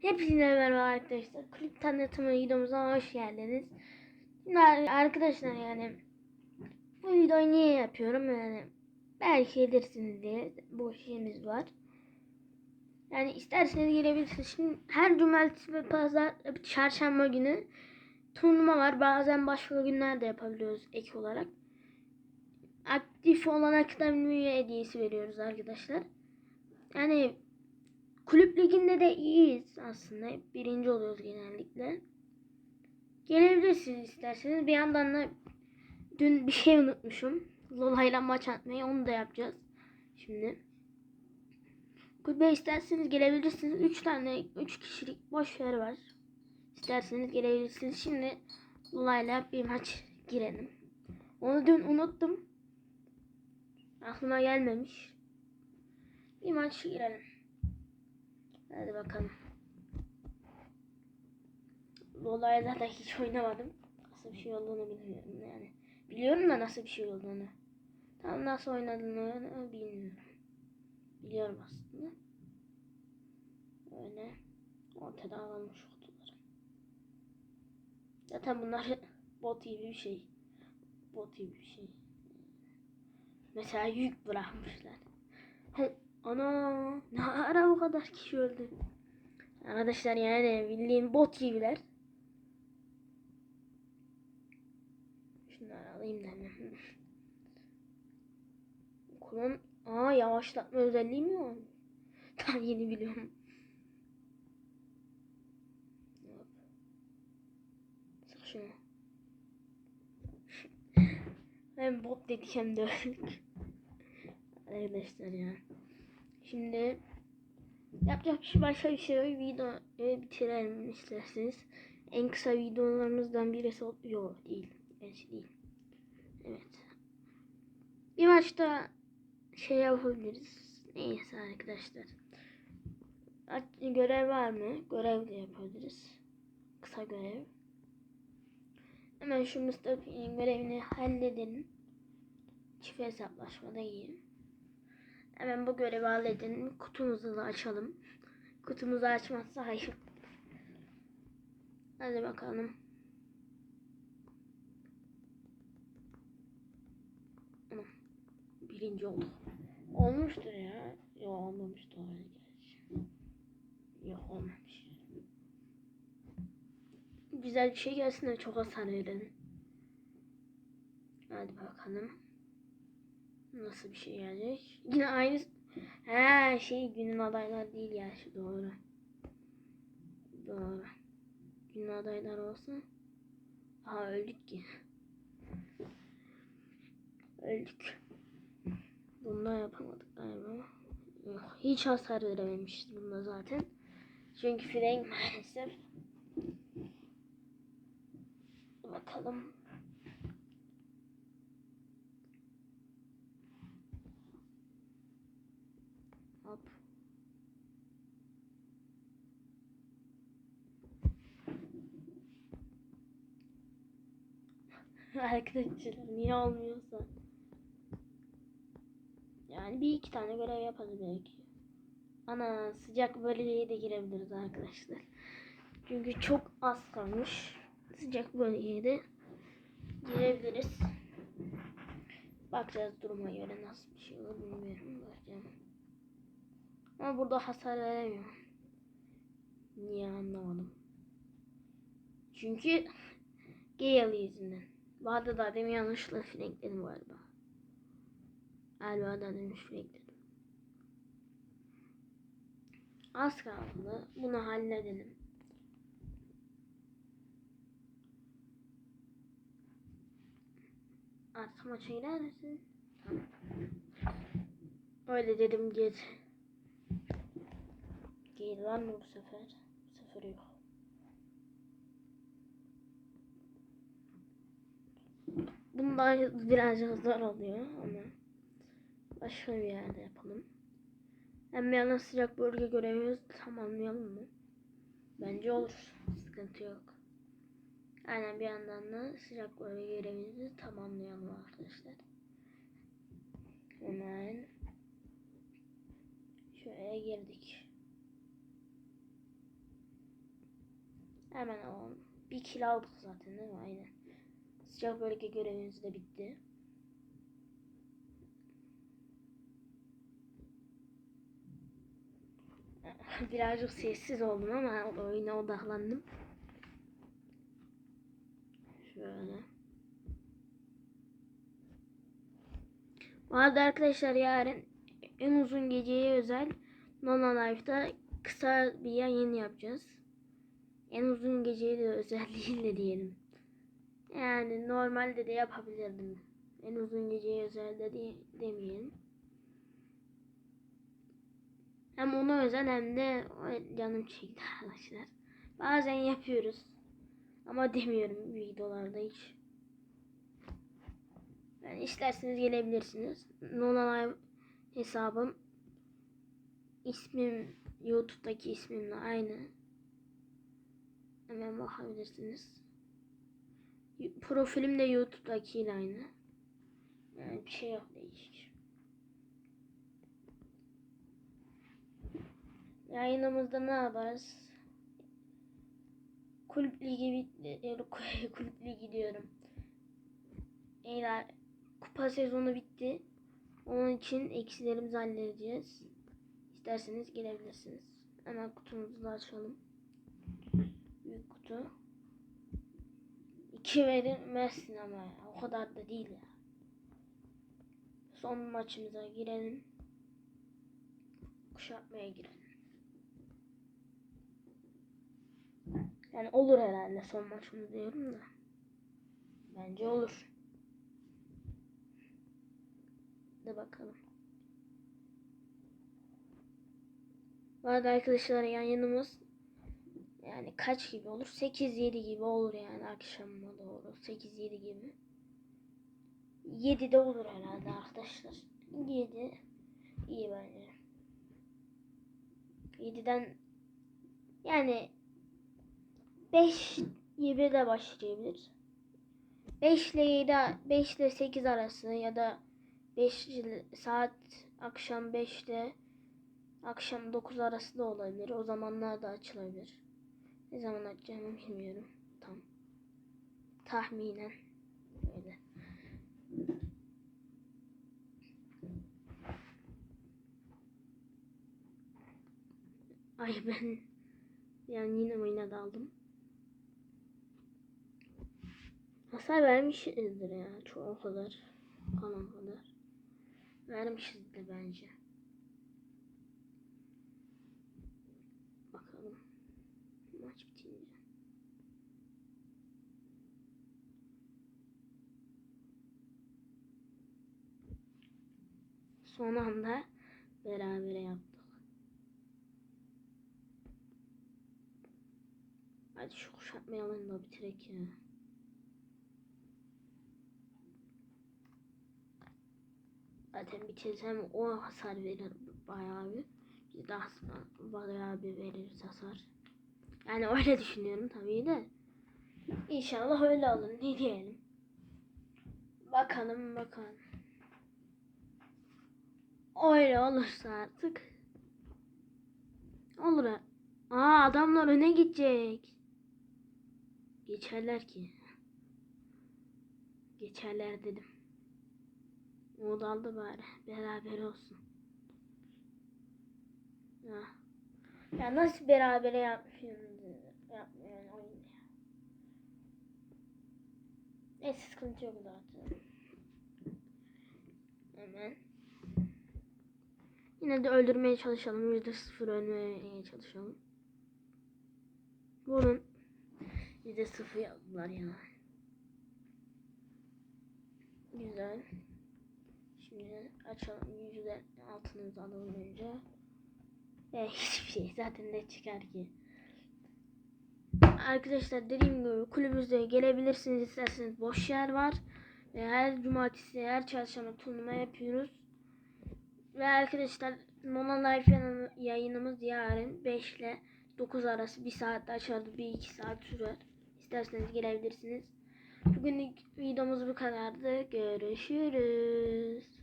Hepinize merhaba arkadaşlar. Kulüp tanıtımı videomuza hoş geldiniz. Arkadaşlar yani bu videoyu niye yapıyorum yani belki edersiniz diye bu şeyimiz var. Yani isterseniz gelebilirsiniz. Şimdi her cumartesi ve pazar çarşamba günü turnuva var. Bazen başka günlerde yapabiliyoruz ek olarak. Aktif olan akademi hediyesi veriyoruz arkadaşlar. Yani Kulüp liginde de iyiyiz aslında. Birinci oluyoruz genellikle. Gelebilirsiniz isterseniz. Bir yandan da dün bir şey unutmuşum. Lola'yla maç atmayı onu da yapacağız. Şimdi. Kulübe isterseniz gelebilirsiniz. 3 tane 3 kişilik boş yer var. İsterseniz gelebilirsiniz. Şimdi Lola'yla bir maç girelim. Onu dün unuttum. Aklıma gelmemiş. Bir maç girelim. Hadi bakalım. Lolayla da hiç oynamadım. Nasıl bir şey olduğunu bilmiyorum yani. Biliyorum da nasıl bir şey olduğunu. Tam nasıl oynadığını bilmiyorum. Biliyorum aslında. Öyle ortada alınmış kutuları. Zaten bunlar bot gibi bir şey. Bot gibi bir şey. Mesela yük bırakmışlar. Ana ne ara bu kadar kişi öldü. Arkadaşlar yani bildiğim bot gibiler. Şunları alayım da hemen. Kulon Aa yavaşlatma özelliği mi var? Tam yeni biliyorum. Sık şunu. hem bot dedik hem de öldük. Arkadaşlar ya. Şimdi yapacak bir şey başka bir şey yok. Videoyu bitirelim isterseniz. En kısa videolarımızdan birisi yok değil. Gerçi değil. Evet. Bir maçta şey yapabiliriz. Neyse arkadaşlar. Görev var mı? Görev de yapabiliriz. Kısa görev. Hemen şu Mustafa'nın görevini halledelim. Çift hesaplaşmada iyi. Hemen bu görevi halledin. Kutumuzu da açalım. Kutumuzu açmazsa hayır. Hadi bakalım. Birinci oldu. Olmuştur ya. Yok olmamıştır öyle gerçi. Yok olmamış. Güzel bir şey gelsin de çok hasar verelim. Hadi bakalım. Nasıl bir şey gelecek? Yine aynı He şey günün adaylar değil ya şu doğru. Doğru. Günün adaylar olsa Aha öldük ki. Öldük. Bunda yapamadık galiba. Yok, hiç hasar verememişiz bunda zaten. Çünkü frenk maalesef. Bakalım. Hop. Arkadaşlar niye olmuyorsa. Yani bir iki tane görev yaparız belki. Ana sıcak bölgeye de girebiliriz arkadaşlar. Çünkü çok az kalmış. Sıcak bölgeye de girebiliriz. Bakacağız duruma göre nasıl bir şey olur bilmiyorum. Bakacağım. Ama burada hasar veremiyorum. Niye anlamadım. Çünkü Gale yüzünden. Vardı da demin yanlışlıkla flankledim galiba. Galiba da demin flankledim. Az kaldı. Bunu halledelim. Artık maça girer misin? Öyle dedim git. Değil lan bu sefer. Sefer yok. Bunda birazcık zor oluyor ama başka bir yerde yapalım. Hem bir yana sıcak bölge görevimizi tamamlayalım mı? Bence olur. Sıkıntı yok. Aynen bir yandan da sıcak bölge görevimizi tamamlayalım arkadaşlar. Hemen şöyle girdik. Hemen alalım. Bir kilo aldık zaten değil mi? Aynen. Sıcak bölge görevimiz de bitti. Birazcık sessiz oldum ama oyuna odaklandım. Şöyle. Bu arada arkadaşlar yarın en uzun geceye özel Nona Life'da kısa bir yayın yapacağız. En uzun geceyi de özelliğiyle diyelim. Yani normalde de yapabilirdim. En uzun geceye özel de demeyelim. Hem ona özel hem de canım çekti arkadaşlar. Bazen yapıyoruz. Ama demiyorum videolarda hiç. Yani isterseniz gelebilirsiniz. Nonalive hesabım ismim YouTube'daki ismimle aynı. Hemen bakabilirsiniz. Profilim de YouTube'dakiyle aynı. Yani bir şey yok değişik. Yayınımızda ne yaparız? Kulüp ligi. Kulüp ligi diyorum. Eğer kupa sezonu bitti. Onun için eksilerimizi halledeceğiz. İsterseniz gelebilirsiniz. Hemen kutumuzu da açalım. Büyük kutu. İki verilmezsin ama ya. O kadar da değil ya. Son maçımıza girelim. Kuşatmaya girelim. Yani olur herhalde son maçımız diyorum da. Bence olur. De bakalım. Bu arada arkadaşlar yayınımız yani kaç gibi olur? 8-7 gibi olur yani akşama doğru. 8-7 gibi. 7'de olur herhalde arkadaşlar. 7 iyi bence. 7'den yani 5 gibi de başlayabilir. 5 ile 7 5 ile 8 arası ya da 5 saat akşam 5 ile akşam 9 arası da olabilir. O zamanlar da açılabilir. Ne zaman açacağımı bilmiyorum. Tam. Tahminen. Öyle. Ay ben yani yine oyuna daldım. Hasar vermişizdir ya. Çok o kadar. Kalan kadar. Vermişizdir bence. Bakalım. Maç bitince. Son anda berabere yaptık. Hadi şu kuşatmayalım da bitirek ya. Zaten bitirsem o hasar verir bayağı bir. Biz daha bayağı bir veririz hasar. Yani öyle düşünüyorum tabii de. İnşallah öyle olur. Ne diyelim. Bakalım bakalım. Öyle olursa artık. Olur. Aa adamlar öne gidecek. Geçerler ki. Geçerler dedim. O da aldı bari. Beraber olsun. Ya. Ya nasıl berabere yapmıyorsun? Yapmıyor yani oyun ya. Neyse sıkıntı yok zaten. Hemen. Yine de öldürmeye çalışalım. Yüzde sıfır ölmeye çalışalım. Bunun yüzde sıfır yaptılar ya. Güzel. Şimdi açalım yüzde altınızı alalım önce. Ve hiçbir şey zaten ne çıkar ki. Arkadaşlar dediğim gibi kulübümüze gelebilirsiniz isterseniz boş yer var. Her cumartesi her çarşamba turnuva yapıyoruz. Ve arkadaşlar Nona Life yayınımız yarın 5 ile 9 arası 1 saatte açardı. 1-2 saat sürer. İsterseniz gelebilirsiniz. Bugünlük videomuz bu kadardı. Görüşürüz.